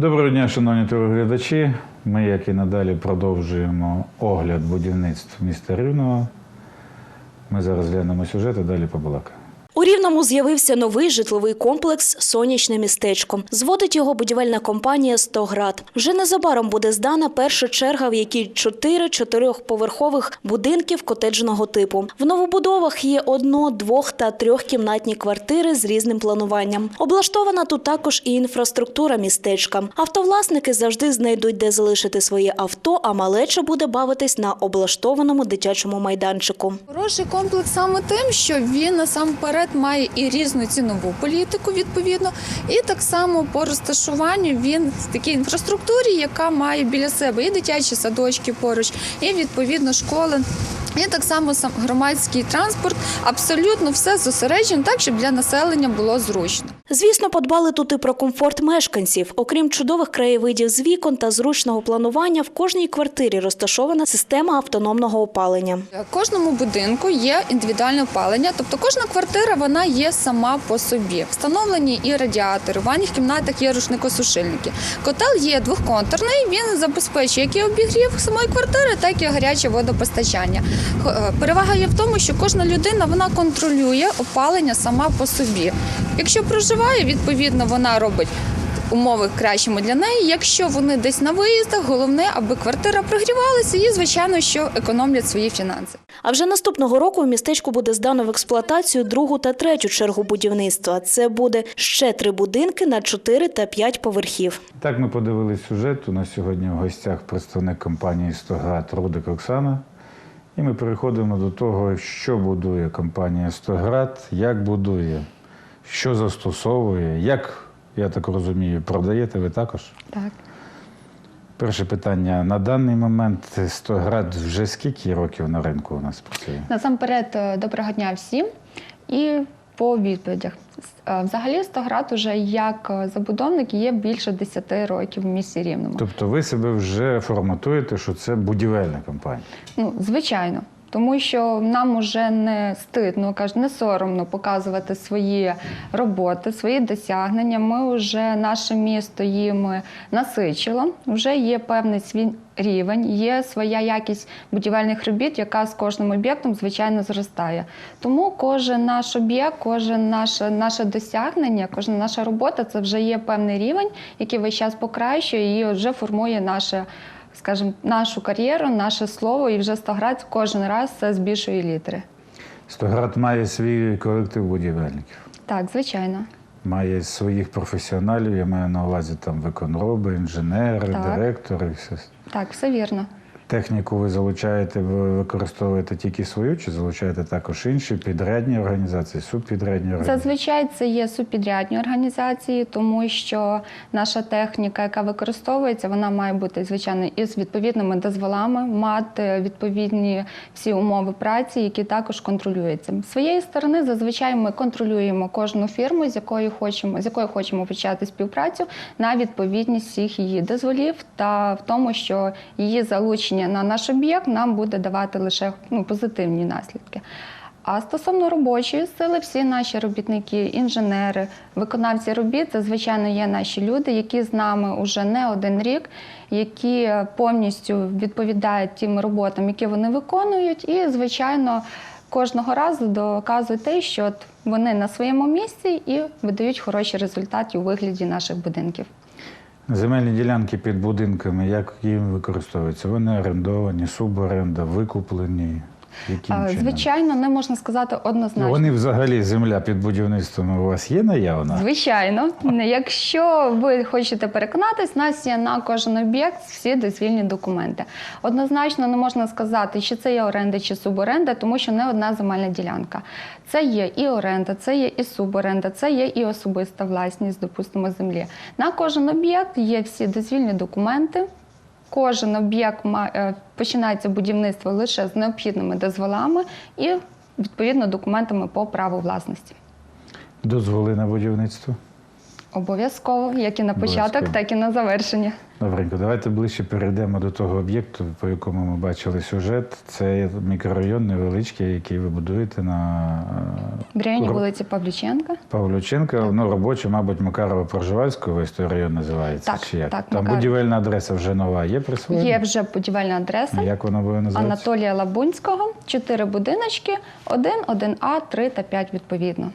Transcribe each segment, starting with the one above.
Доброго дня, шановні телеглядачі. Ми, як і надалі, продовжуємо огляд будівництв міста Рівного. Ми зараз глянемо сюжет і далі побалакаємо. У Рівному з'явився новий житловий комплекс Сонячне містечко. Зводить його будівельна компанія «Стоград». Вже незабаром буде здана перша черга, в якій чотири чотирьохповерхових будинків котеджного типу. В новобудовах є одно, двох та трьохкімнатні квартири з різним плануванням. Облаштована тут також і інфраструктура містечка. Автовласники завжди знайдуть, де залишити своє авто, а малеча буде бавитись на облаштованому дитячому майданчику. Хороший комплекс саме тим, що він насамперед має і різну цінову політику, відповідно, і так само по розташуванню він в такій інфраструктурі, яка має біля себе і дитячі садочки поруч, і відповідно школи. І так само сам громадський транспорт, абсолютно все зосереджено так, щоб для населення було зручно. Звісно, подбали тут і про комфорт мешканців. Окрім чудових краєвидів з вікон та зручного планування, в кожній квартирі розташована система автономного опалення. В кожному будинку є індивідуальне опалення, тобто кожна квартира вона є сама по собі. Встановлені і радіатори, в ванних кімнатах є рушникосушильники. Котел є двохконтурний, він забезпечує як і обігрів самої квартири, так і гаряче водопостачання. Е, Перевага є в тому, що кожна людина вона контролює опалення сама по собі. Якщо проживає, відповідно вона робить. Умови кращими для неї. Якщо вони десь на виїздах, головне, аби квартира прогрівалася і, звичайно, що економлять свої фінанси. А вже наступного року у містечку буде здано в експлуатацію другу та третю чергу будівництва. Це буде ще три будинки на 4 та 5 поверхів. Так, ми подивились сюжет. У нас сьогодні в гостях представник компанії «Стоград» Рудик Оксана. І ми переходимо до того, що будує компанія «Стоград», як будує, що застосовує, як, я так розумію, продаєте ви також. Так. Перше питання. На даний момент «Стоград» вже скільки років на ринку у нас працює? Насамперед, е, доброго дня всім. І по відповідях. Е, Взагалі, Стоград уже як е, забудовник є більше 10 років в місті Рівному. Тобто ви себе вже форматуєте, що це будівельна компанія. Ну, звичайно. Тому що нам уже не стидно, кажуть, не соромно показувати свої роботи, свої досягнення. Ми вже наше місто їм насичило. Вже є певний свій рівень, є своя якість будівельних робіт, яка з кожним об'єктом звичайно зростає. Тому кожен наш об'єкт, кожен наше, наше досягнення, кожна наша робота це вже є певний рівень, який весь час покращує і вже формує наше скажімо, нашу кар'єру, наше слово, і вже 100 град кожен раз це з більшої літери. «Стоград» має свій колектив будівельників. Так, звичайно. Має своїх професіоналів, я маю на увазі там виконроби, інженери, Так. директори. Все. Так, все вірно. Техніку ви залучаєте, ви використовуєте тільки свою, чи залучаєте також інші підрядні організації, субпідрядні організації? Зазвичай це є субпідрядні організації, тому що наша техніка, яка використовується, вона має бути звичайно із відповідними дозволами, мати відповідні всі умови праці, які також контролюються. З своєї сторони, зазвичай ми контролюємо кожну фірму, з якою хочемо з якою хочемо почати співпрацю на відповідність всіх її дозволів та в тому, що її залучення на наш об'єкт нам буде давати лише ну, позитивні наслідки. А стосовно робочої сили, всі наші робітники, інженери, виконавці робіт, це звичайно є наші люди, які з нами вже не один рік, які повністю відповідають тим роботам, які вони виконують, і звичайно. Кожного разу доказують те, що от вони на своєму місці і видають хороші результати у вигляді наших будинків. Земельні ділянки під будинками, як їм використовуються? Вони орендовані, суборенда, викуплені. Яким чином? Звичайно, не можна сказати Ну, однозначно. вони взагалі земля під будівництвом у вас є наявна? Звичайно, якщо ви хочете переконатись, у нас є на кожен об'єкт всі дозвільні документи. Однозначно не можна сказати, чи це є оренда чи суборенда, тому що не одна земельна ділянка. Це є і оренда, це є і суборенда, це є і особиста власність, допустимо, землі. На кожен об'єкт є всі дозвільні документи. Кожен об'єкт е, починається будівництво лише з необхідними дозволами і відповідно документами по праву власності. Дозволи на будівництво? Обов'язково, як і на початок, Обов'язково. так і на завершення. Добренько, давайте ближче перейдемо до того об'єкту, по якому ми бачили сюжет. Це мікрорайон невеличкий, який ви будуєте на е, В районі Кур- вулиці Павлюченка. Павлюченка, ну робоче, мабуть, Макарова Проживальського, весь той район називається. Так, чи як? так, Там Макарова. будівельна адреса вже нова є присвоєна? Є вже будівельна адреса. Як вона буде називатися? Анатолія Лабунського, чотири будиночки, 1, 1А, 3 та 5 відповідно.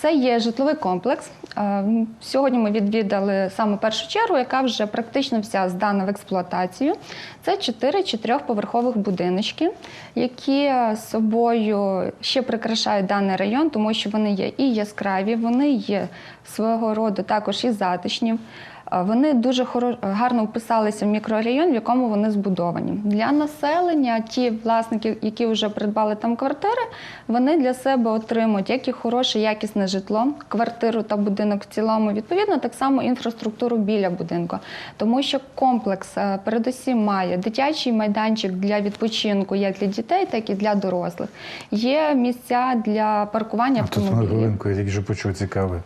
Це є житловий комплекс. Е, Сьогодні ми відвідали саме першу чергу, яка вже практично вся здана в експлуатацію. Це чотири чотирьохповерхових будиночки, які собою ще прикрашають даний район, тому що вони є і яскраві, вони є свого роду також і затишні. Вони дуже гарно вписалися в мікрорайон, в якому вони збудовані. Для населення, ті власники, які вже придбали там квартири, вони для себе отримують як і хороше, якісне житло, квартиру та будинок в цілому. Відповідно, так само інфраструктуру біля будинку. Тому що комплекс е, передусім має дитячий майданчик для відпочинку як для дітей, так і для дорослих. Є місця для паркування А тут на хвилинку я тільки що почув цікаве.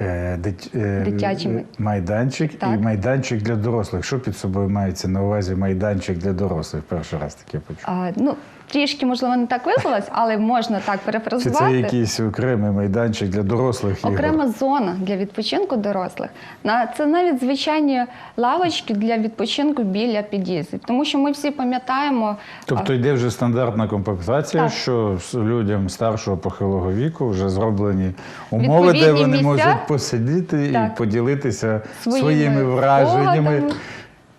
Е, е, Дитячий майданчик так. і майданчик для дорослих. Що під собою мається на увазі майданчик для дорослих? Перший раз таке почув. А, ну, трішки, можливо, не так висловилась, але можна так Чи перефразувати. це якийсь окремий майданчик для дорослих ігор? Окрема зона для відпочинку дорослих. На це навіть звичайні лавочки для відпочинку біля під'їздів. Тому що ми всі пам'ятаємо, Тобто йде вже стандартна комплектація, Так. що з людям старшого похилого віку вже зроблені умови, де Відповідні вони місця. можуть посидіти і поділитися Своїми своїми враженнями спогадами.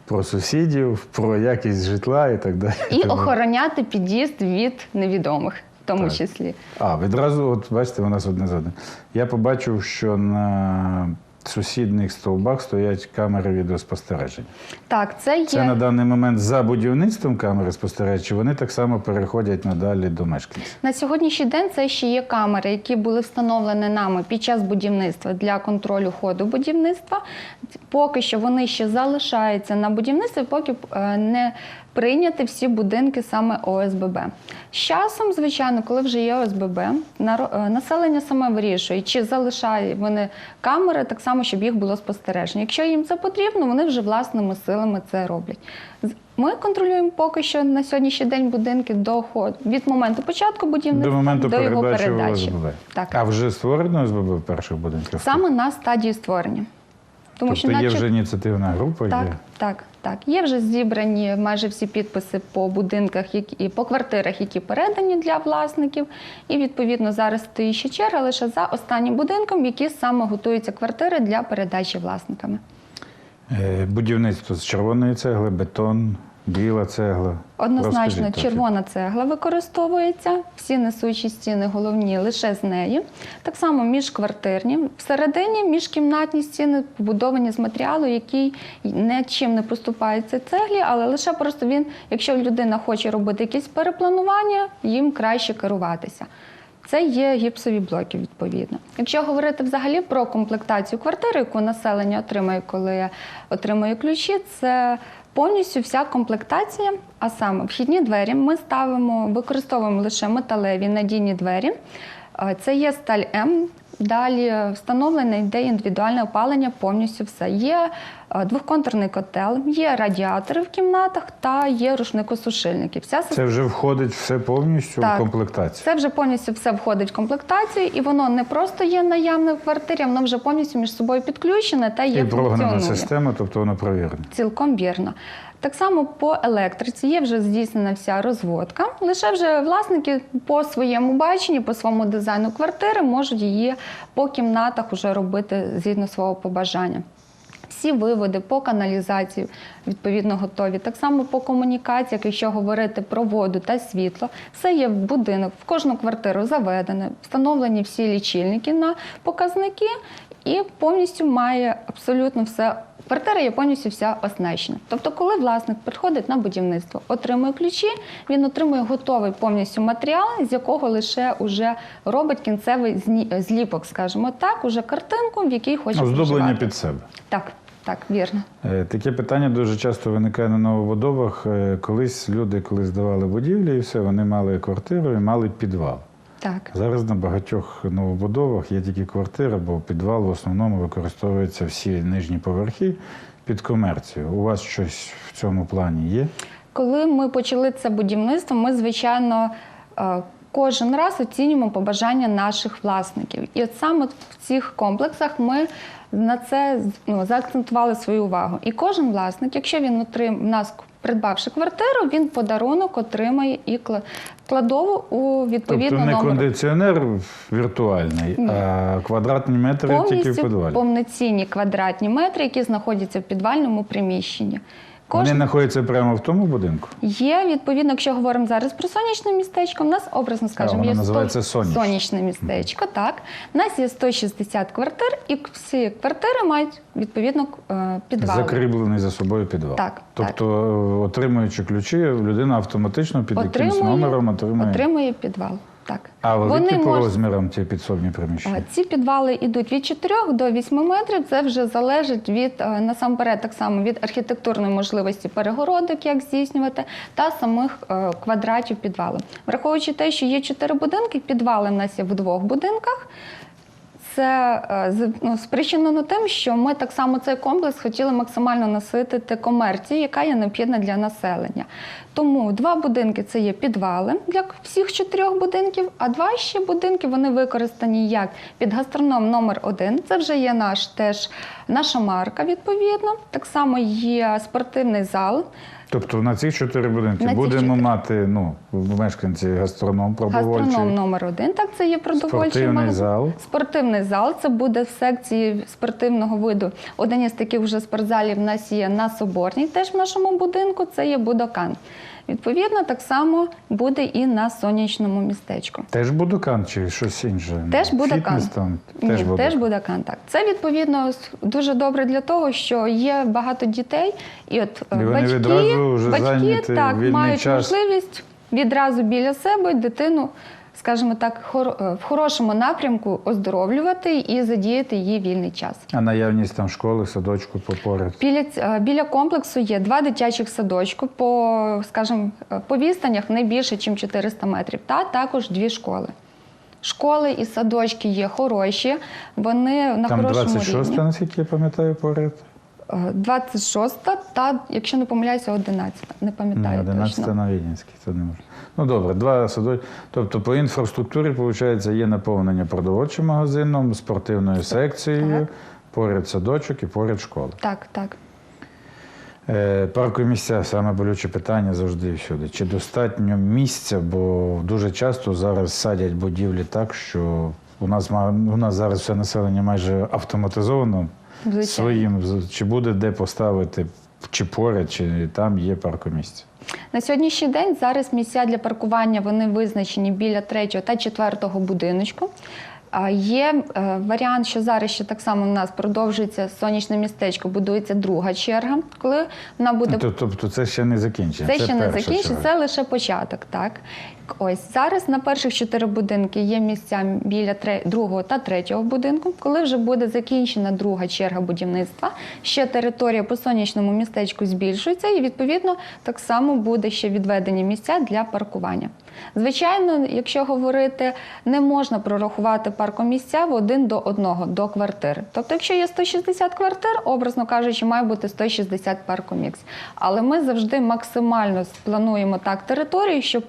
Про сусідів, про якість житла і так далі. і Тому- охороняти під'їзд від невідомих, в тому Так. числі. А, відразу, от бачите, у нас одне за одним. Я побачив, що на сусідніх стовбах стоять камери відеоспостереження. Так, це є Це на даний момент за будівництвом камери спостереження, вони так само переходять надалі до мешканців. На сьогоднішній день це ще є камери, які були встановлені нами під час будівництва для контролю ходу будівництва. Поки що вони ще залишаються на будівництві, поки е, не прийняти всі будинки саме ОСББ. З часом, звичайно, коли вже є ОСББ, е, населення саме вирішує, чи залишає вони камери так само, щоб їх було спостереження. Якщо їм це потрібно, вони вже власними силами це роблять. Ми контролюємо поки що на сьогоднішній день будинки до від моменту початку будівництва До моменту до його передачі передачі. ОСББ. Так. А вже створено ОСББ в перших будинках? Саме на стадії створення. Тому тобто є наче- вже ініціативна група, так, є. так, так. Є вже зібрані майже всі підписи по будинках, які по квартирах, які передані для власників. І відповідно зараз стоїть ще черга лише за останнім будинком, які саме готуються квартири для передачі власниками. Е, Будівництво з червоної цегли, бетон, біла цегла. Однозначно, Розкажіть червона цегла використовується, всі несучі стіни головні лише з неї. Так само міжквартирні. Всередині міжкімнатні стіни побудовані з матеріалу, який нічим не поступається цеглі, але лише просто він, якщо людина хоче робити якісь перепланування, їм краще керуватися. Це є гіпсові блоки, відповідно. Якщо говорити взагалі про комплектацію квартири, яку населення отримує, коли отримує ключі, це повністю вся комплектація, а саме вхідні двері. Ми ставимо, використовуємо лише металеві надійні двері. Е, Це є сталь М. Далі встановлене йде індивідуальне опалення, повністю все. Є е, двохконтурний котел, є радіатори в кімнатах та є рушникосушильники. Вся Це вже входить все повністю Так. в комплектацію. це вже повністю все входить в комплектацію, і воно не просто є наявне в квартирі, воно вже повністю між собою підключене та є І функціонує. система, тобто воно провірена. Цілком вірно. Так само по електриці є вже здійснена вся розводка. Лише вже власники по своєму баченню, по своєму дизайну квартири можуть її по кімнатах уже робити згідно свого побажання. Всі виводи по каналізації відповідно готові. Так само по комунікаціях, якщо говорити про воду та світло, все є в будинок, в кожну квартиру заведено, встановлені всі лічильники на показники, і повністю має абсолютно все. Квартира є повністю вся оснащена. Тобто, коли власник приходить на будівництво, отримує ключі, він отримує готовий повністю матеріал, з якого лише уже робить кінцевий зліпок, скажімо так, уже картинку, в якій хоче Оздоблення проживати. під себе. Так, так, вірно. Е, Таке питання дуже часто виникає на новобудовах. Е, Колись люди, коли здавали будівлі і все, вони мали квартиру і мали підвал. Так. Зараз на багатьох новобудовах є тільки квартира, бо підвал в основному використовуються всі нижні поверхи під комерцію. У вас щось в цьому плані є? Коли ми почали це будівництво, ми, звичайно, е, кожен раз оцінюємо побажання наших власників. І от саме в цих комплексах ми на це ну, заакцентували свою увагу. І кожен власник, якщо він отрим... в нас придбавши квартиру, він подарунок отримає і кла- кладову у відповідно тобто не номер. кондиціонер віртуальний, а квадратні метри тільки в підвалі. повноцінні квадратні метри, які знаходяться в підвальному приміщенні. Вони знаходяться прямо в тому будинку. Є відповідно, якщо говоримо зараз про сонячне містечко, в нас образно скажемо, воно є називається 100 сонячне. сонячне містечко. Так, у нас є 160 квартир, і всі квартири мають відповідно е, підвали. Закріплений за собою підвал. Так, тобто, е, отримуючи ключі, людина автоматично під якимсь номером отримує. отримує підвал. Так. А великі по можуть- розмірам ці підсобні приміщення? Е, Ці підвали йдуть від 4 до 8 метрів. Це вже залежить від е, насамперед так само від архітектурної можливості перегородок, як здійснювати, та самих е, квадратів підвалу. Враховуючи те, що є 4 будинки, підвали в нас є в двох будинках. Це е, ну, спричинено тим, що ми так само цей комплекс хотіли максимально наситити комерцію, яка є необхідна для населення. Тому два будинки це є підвали для всіх чотирьох будинків, а два ще будинки вони використані як під гастроном номер один. Це вже є наш теж наша марка, відповідно. Так само є спортивний зал. Тобто на цих чотири будинки На будемо чотири. мати ну, мешканці гастроном продовольчий, Гастроном номер один. Так, це є продовольчий спортивний магазин. зал. Спортивний зал це буде в секції спортивного виду. Один із таких вже спортзалів в нас є на Соборній, теж в нашому будинку. Це є Будокан. Відповідно, так само буде і на сонячному містечку. Теж будокан чи щось інше? Теж Будокан. Там, теж Ні, теж теж, Будокан. Так це відповідно дуже добре для того, що є багато дітей, і от е, І вони батьки, відразу вже батьки так мають час. можливість відразу біля себе дитину, скажімо так, хор- е, в хорошому напрямку оздоровлювати і задіяти її вільний час. А наявність там школи, садочку попоряд. Біля, е, біля комплексу є два дитячих садочку по, скажімо, е, по відстанях не більше, ніж 400 метрів, та також дві школи. Школи і садочки є хороші, вони на Там хорошому 26, рівні. наскільки я пам'ятаю, поряд. Е, 26 та, якщо не помиляюся, 11. Не пам'ятаю 11 точно. на Відінській, це не може. Ну добре, два садочки. Тобто по інфраструктурі, виходить, є наповнення продовольчим магазином, спортивною секцією, Так. поряд садочок і поряд школа. Так, так. Е, Паркові місця саме болюче питання завжди і всюди. Чи достатньо місця, бо дуже часто зараз садять будівлі так, що у нас у нас зараз все населення майже автоматизовано Звичайно. своїм. Чи буде де поставити, чи поряд, чи там є паркомісць. На сьогоднішній день зараз місця для паркування вони визначені біля третього та четвертого будиночку. Є е, варіант, що зараз ще так само в нас продовжується сонячне містечко, будується друга черга. Коли вона буде Тобто, тобто це ще не закінчення. Це, ще не закінчиться, це лише початок. Так ось зараз на перших чотири будинки є місця біля тре- другого та третього будинку. Коли вже буде закінчена друга черга будівництва, ще територія по сонячному містечку збільшується, і відповідно так само буде ще відведені місця для паркування. Звичайно, якщо говорити, не можна прорахувати паркомісця в один до одного до квартири. Тобто, якщо є 160 квартир, образно кажучи, має бути 160 паркомікс. Але ми завжди максимально плануємо так територію, щоб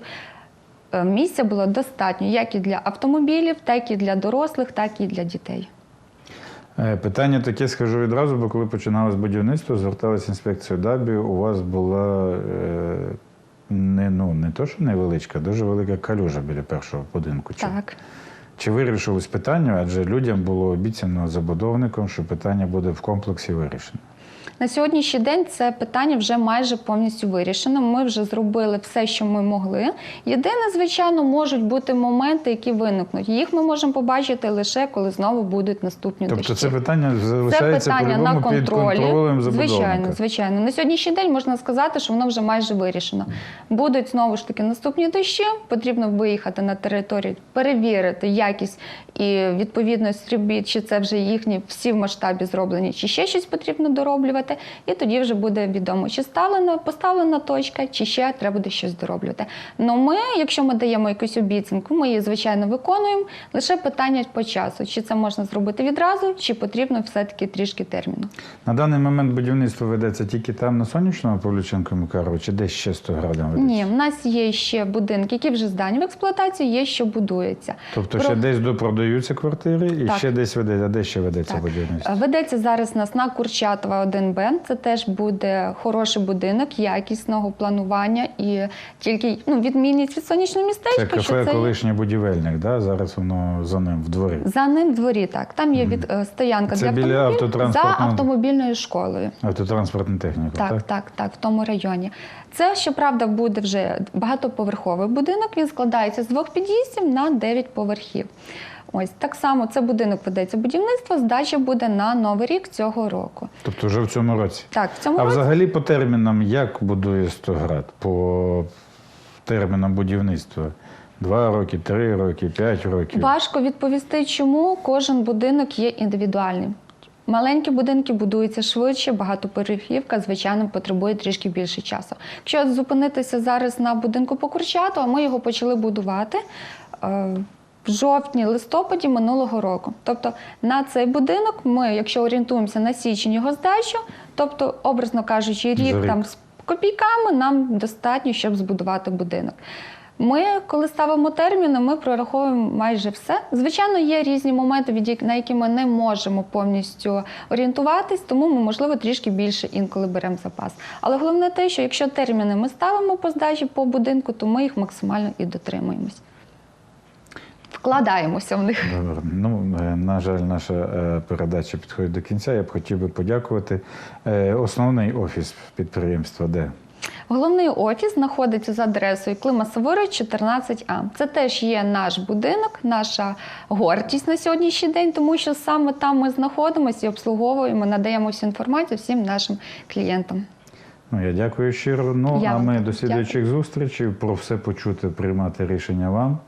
е, місця було достатньо як і для автомобілів, так і для дорослих, так і для дітей. Е, Питання таке скажу відразу, бо коли починалось будівництво, зверталася інспекція ДАБІ, у вас була е, не, ну, не то, що невеличка, дуже велика калюжа біля першого будинку. Чи, Так. чи вирішилось питання? Адже людям було обіцяно забудовником, що питання буде в комплексі вирішено. На сьогоднішній день це питання вже майже повністю вирішено. Ми вже зробили все, що ми могли. Єдине, звичайно, можуть бути моменти, які виникнуть. Їх ми можемо побачити лише коли знову будуть наступні Тобто дощі. це питання Це питання на під контролі. контролем. Звичайно, звичайно. На сьогоднішній день можна сказати, що воно вже майже вирішено. Будуть знову ж таки наступні дощі. Потрібно виїхати на територію, перевірити якість і відповідність робіт, чи це вже їхні всі в масштабі зроблені, чи ще щось потрібно дороблювати. Зробити, і тоді вже буде відомо, чи ставлена, поставлена точка, чи ще треба буде щось дороблювати. Ну ми, якщо ми даємо якусь обіцянку, ми її звичайно виконуємо. Лише питання по часу, чи це можна зробити відразу, чи потрібно все-таки трішки терміну. На даний момент будівництво ведеться тільки там, на сонячному Павлюченко Макарова, чи десь ще 100 градом ведеться? Ні, в нас є ще будинки, які вже здані в експлуатацію, є що будується. Тобто Про- ще десь допродаються квартири і Так. ще десь ведеться, а де ще ведеться Так. будівництво? Ведеться зараз у нас на Курчатова 1Б. Це теж буде хороший будинок якісного планування і тільки ну, відмінність від сонячного Це кафе це колишній будівельник, да? зараз воно за ним в дворі. за ним в дворі. Так там є від е, стоянка Це для біля автомобілів за автомобільною школою. Автотранспортна техніка. Так, так, так, в тому районі. Це, щоправда, буде вже багатоповерховий будинок. Він складається з двох під'їздів на 9 поверхів. Ось так само це будинок ведеться будівництво. Здача буде на новий рік цього року. Тобто вже в цьому році. Так, в цьому А році взагалі по термінам як будує Стоград? По термінам будівництва? Два роки, три роки, п'ять років. важко відповісти, чому кожен будинок є індивідуальним. Маленькі будинки будуються швидше, багатоповерхівка, звичайно, потребує трішки більше часу. Якщо зупинитися зараз на будинку по Курчату, а ми його почали будувати е, в жовтні-листопаді минулого року. Тобто на цей будинок ми, якщо орієнтуємося на січень його здачу, тобто, образно кажучи, рік рік. там з копійками нам достатньо, щоб збудувати будинок. Ми, коли ставимо терміни, ми прораховуємо майже все. Звичайно, є різні моменти, на які ми не можемо повністю орієнтуватись, тому ми, можливо, трішки більше інколи беремо запас. Але головне те, що якщо терміни ми ставимо по здачі по будинку, то ми їх максимально і дотримуємось. Вкладаємося в них. Добре. Ну, е, на жаль, наша е, передача підходить до кінця. Я б хотів би подякувати. Е, Основний офіс підприємства де? Головний офіс знаходиться за адресою Клима Савура, 14А. Це теж є наш будинок, наша гордість на сьогоднішній день, тому що саме там ми знаходимося і обслуговуємо, надаємо всю інформацію всім нашим клієнтам. Ну, я дякую щиро. Ну, Я а ми до слідуючих зустрічей. Про все почути, приймати рішення вам.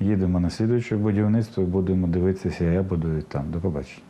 Їдемо на слідуюче будівництво будемо дивитися, я буду там. До побачення.